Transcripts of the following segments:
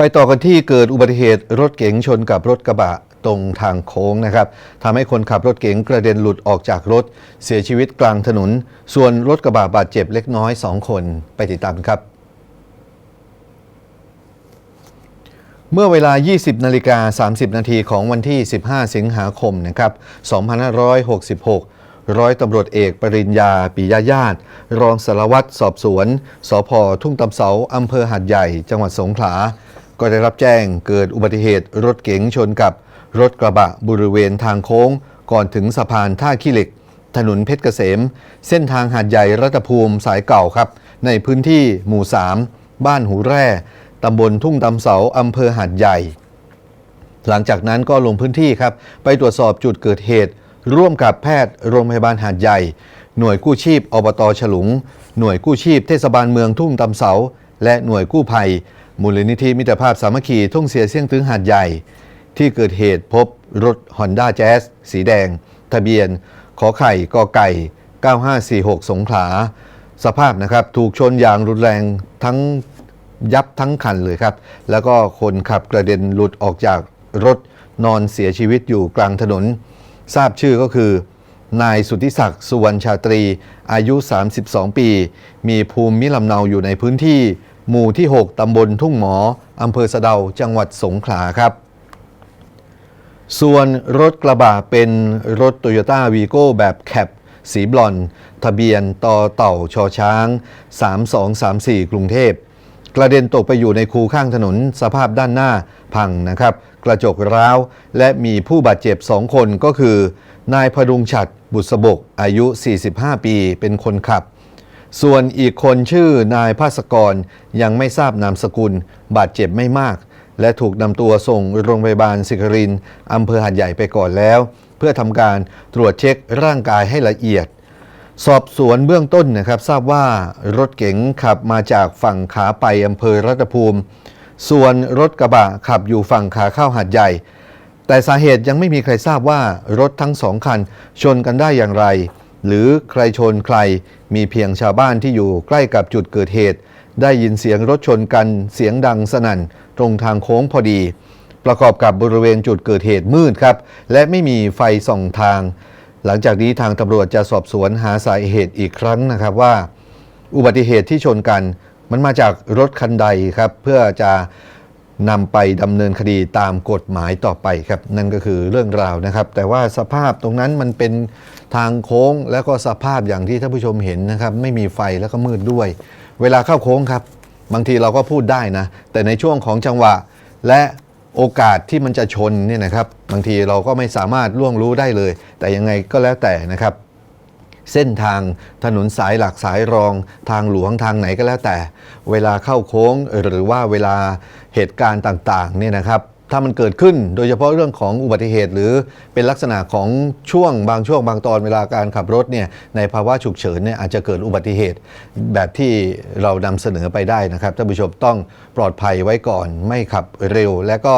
ไปต่อกันที่เกิดอุบัติเหตุรถเก๋งชนกับรถกระบะตรงทางโค้งนะครับทำให้คนขับรถเก๋งกระเด็นหลุดออกจากรถ เสียชีวิตกลางถนน ส่วนรถกระบะบาดเจ็บเล็กน้อย 2 คนไปติดตามครับ เมื่อเวลา 20 นาฬิกา 30 นาทีของวันที่ 15 สิงหาคมนะครับ 2566ร้อยตำรวจเอกปริญญาปิยญาติ รองสารวัตรสอบสวน สพทุ่งตำเสาอำเภอหาดใหญ่ จังหวัดสงขลา ก็ได้รับแจ้งเกิดอุบัติเหตุรถเก๋งชนกับรถกระบะบริเวณทางโค้ง ก่อนถึงสะพานท่าขี้เหล็ก ถนนเพชรเกษม เส้นทางหาดใหญ่รัตภูมิสายเก่าครับ ในพื้นที่หมู่ 3 บ้านหูแร่ตำบลทุ่งตำเสาอำเภอหาดใหญ่ หลังจากนั้นก็ลงพื้นที่ครับ ไปตรวจสอบจุดเกิดเหตุ ร่วมกับแพทย์โรงพยาบาลหาดใหญ่ หน่วยกู้ชีพอบตฉลุง หน่วยกู้ชีพเทศบาลเมืองทุ่งตำเสา และหน่วยกู้ภัย มูลนิธิมิตรภาพสามัคคีทุ่งเสียเสี่ยงตึงหาดใหญ่ ที่เกิดเหตุพบรถ Honda Jazz สีแดง ทะเบียน ขอไข่กอไก่ 9546 สงขลา สภาพนะครับถูกชนอย่างรุนแรงทั้งยับทั้งคันเลยครับ แล้วก็คนขับกระเด็นหลุดออกจากรถนอนเสียชีวิตอยู่กลางถนน ทราบชื่อก็คือนายสุทธิศักดิ์สุวรรณชาตรี อายุ 32 ปี มีภูมิลำเนาอยู่ในพื้นที่ หมู่ที่ 6 ตำบลทุ่งหมอ อำเภอสะเดา จังหวัดสงขลาครับ ส่วนรถกระบะเป็นรถโตโยต้าวีโก้แบบแคปสีบลอน ทะเบียนต่อเต่าชอช้าง 3234 กรุงเทพ กระเด็นตกไปอยู่ในคูข้างถนนสภาพด้านหน้าพังนะครับ กระจกร้าว และมีผู้บาดเจ็บ 2 คนก็คือ นายพดุงฉัดบุษบกอายุ 45 ปี เป็นคนขับ ส่วนอีกคนชื่อนายภาสกรยังไม่ทราบนามสกุล บาดเจ็บไม่มาก และถูกนำตัวส่งโรงพยาบาลสิกรินอำเภอหัดใหญ่ไปก่อนแล้ว เพื่อทำการตรวจเช็คร่างกายให้ละเอียด สอบสวนเบื้องต้นนะครับทราบว่ารถเก๋งขับมาจากฝั่งขาไปอำเภอรัตภูมิ ส่วนรถกระบะขับอยู่ฝั่งขาเข้าหัดใหญ่ แต่สาเหตุยังไม่มีใครทราบว่ารถทั้งสองคันชนกันได้อย่างไร หรือใครชนใคร มีเพียงชาวบ้านที่อยู่ใกล้กับจุดเกิดเหตุ ได้ยินเสียงรถชนกันเสียงดังสนั่น ตรงทางโค้งพอดี ประกอบกับบริเวณจุดเกิดเหตุมืดครับ และไม่มีไฟส่องทาง หลังจากนี้ทางตำรวจจะสอบสวนหาสาเหตุอีกครั้งนะครับว่า อุบัติเหตุที่ชนกัน มันมาจากรถคันใดครับ เพื่อจะ นำไปดำเนินคดีตามกฎหมายต่อไปครับ นั่นก็คือเรื่องราวนะครับ แต่ว่าสภาพตรงนั้นมันเป็นทางโค้งแล้วก็สภาพอย่างที่ท่านผู้ชมเห็นนะครับ ไม่มีไฟแล้วก็มืดด้วย เวลาเข้าโค้งครับ บางทีเราก็พูดได้นะ แต่ในช่วงของจังหวะและโอกาสที่มันจะชนเนี่ยนะครับ บางทีเราก็ไม่สามารถล่วงรู้ได้เลย แต่ยังไงก็แล้วแต่นะครับ เส้นทางถนนสายหลักสายรองทางหลวงทางไหนก็แล้วแต่ เวลาเข้าโค้งหรือว่าเวลาเหตุการณ์ต่างๆเนี่ยนะครับถ้ามันเกิดขึ้นโดยเฉพาะเรื่องของอุบัติเหตุ หรือเป็นลักษณะของช่วงบางช่วงบางตอนเวลาการขับรถเนี่ยในภาวะฉุกเฉินเนี่ยอาจจะเกิดอุบัติเหตุ แบบที่เรานำเสนอไปได้นะครับท่านผู้ชมต้องปลอดภัยไว้ก่อน ไม่ขับเร็ว และก็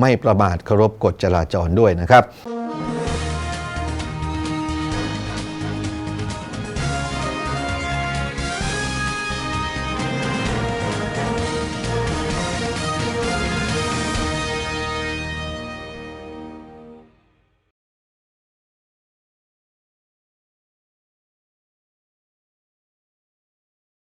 ไม่ประมาทเคารพกฎจราจรด้วยนะครับ